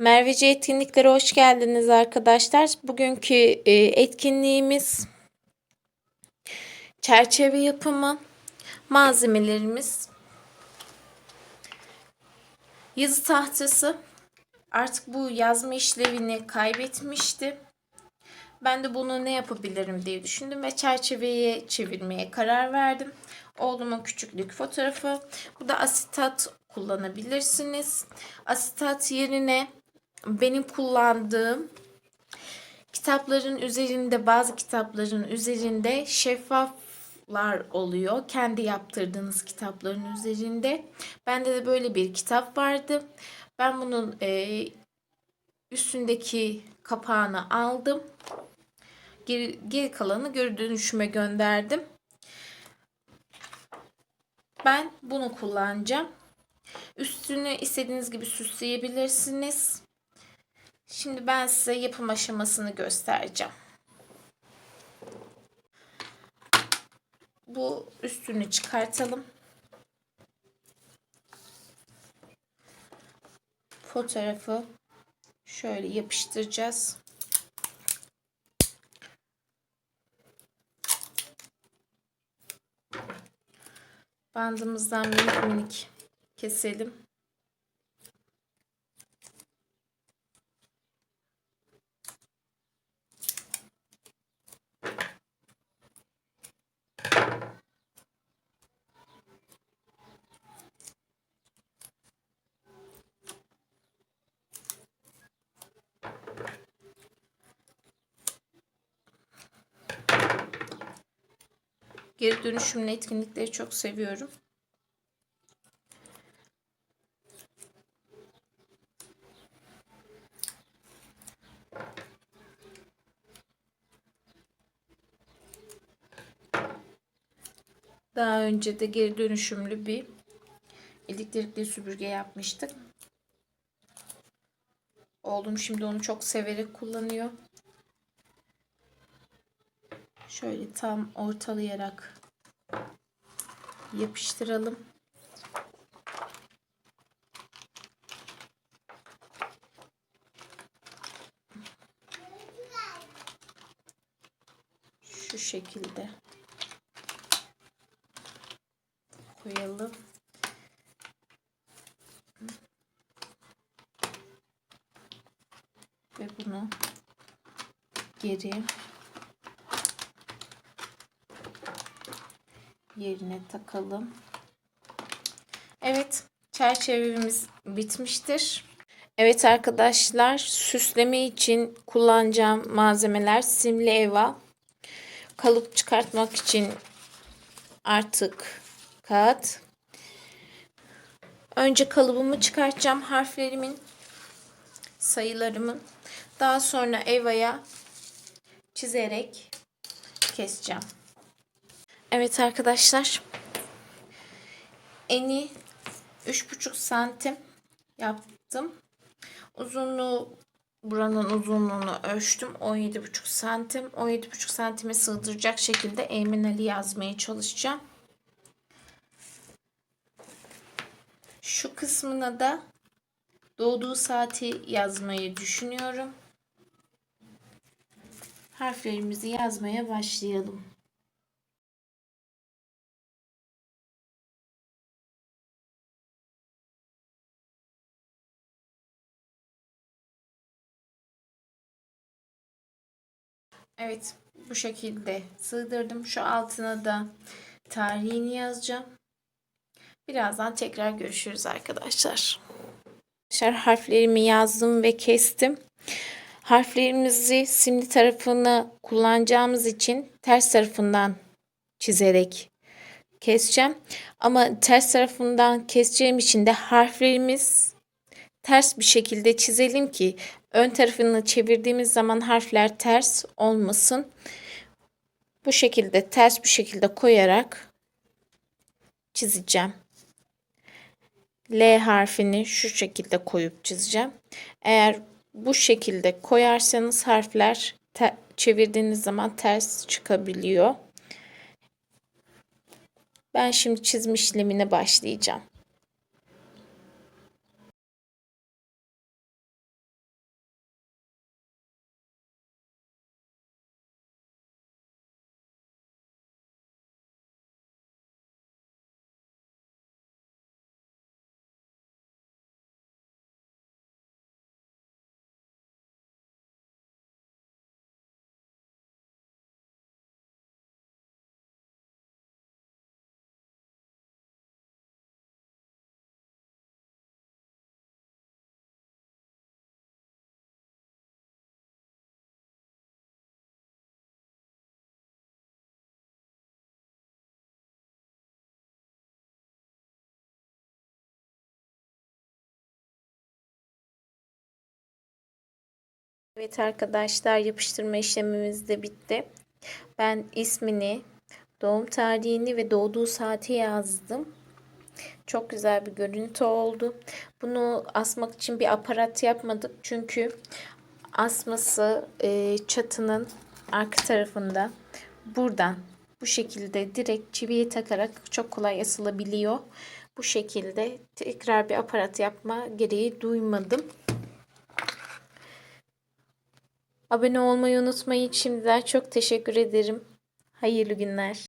Merveci etkinliklere hoş geldiniz arkadaşlar. Bugünkü e, etkinliğimiz çerçeve yapımı, malzemelerimiz, yazı tahtası. Artık bu yazma işlevini kaybetmişti. Ben de bunu ne yapabilirim diye düşündüm ve çerçeveye çevirmeye karar verdim. Oğlumun küçüklük fotoğrafı. Bu da asitat kullanabilirsiniz. Asitat yerine benim kullandığım kitapların üzerinde bazı kitapların üzerinde şeffaflar oluyor. Kendi yaptırdığınız kitapların üzerinde. Bende de böyle bir kitap vardı. Ben bunun e, üstündeki kapağını aldım. Geri, geri kalanı geri dönüşüme gönderdim. Ben bunu kullanacağım. Üstünü istediğiniz gibi süsleyebilirsiniz. Şimdi ben size yapım aşamasını göstereceğim. Bu üstünü çıkartalım. Fotoğrafı şöyle yapıştıracağız. Bandımızdan minik minik keselim. Geri dönüşümlü etkinlikleri çok seviyorum. Daha önce de geri dönüşümlü bir elektrikli süpürge yapmıştık. Oğlum şimdi onu çok severek kullanıyor. Şöyle tam ortalayarak yapıştıralım. Şu şekilde koyalım. Ve bunu geri yerine takalım. Evet, çerçevemiz bitmiştir. Evet arkadaşlar, süsleme için kullanacağım malzemeler simli eva. Kalıp çıkartmak için artık kağıt. Önce kalıbımı çıkartacağım harflerimin, sayılarımın. Daha sonra evaya çizerek keseceğim. Evet arkadaşlar. Eni 3,5 santim yaptım. Uzunluğu buranın uzunluğunu ölçtüm. 17,5 santim. 17,5 santime sığdıracak şekilde Eymen Ali yazmaya çalışacağım. Şu kısmına da doğduğu saati yazmayı düşünüyorum. Harflerimizi yazmaya başlayalım. Evet bu şekilde sığdırdım. Şu altına da tarihini yazacağım. Birazdan tekrar görüşürüz arkadaşlar. Arkadaşlar harflerimi yazdım ve kestim. Harflerimizi simli tarafını kullanacağımız için ters tarafından çizerek keseceğim. Ama ters tarafından keseceğim için de harflerimiz ters bir şekilde çizelim ki ön tarafını çevirdiğimiz zaman harfler ters olmasın. Bu şekilde ters bir şekilde koyarak çizeceğim. L harfini şu şekilde koyup çizeceğim. Eğer bu şekilde koyarsanız harfler çevirdiğiniz zaman ters çıkabiliyor. Ben şimdi çizim işlemine başlayacağım. Evet arkadaşlar yapıştırma işlemimiz de bitti. Ben ismini, doğum tarihini ve doğduğu saati yazdım. Çok güzel bir görüntü oldu. Bunu asmak için bir aparat yapmadık. Çünkü asması e, çatının arka tarafında buradan bu şekilde direkt çiviye takarak çok kolay asılabiliyor. Bu şekilde tekrar bir aparat yapma gereği duymadım. Abone olmayı unutmayın. Şimdiden çok teşekkür ederim. Hayırlı günler.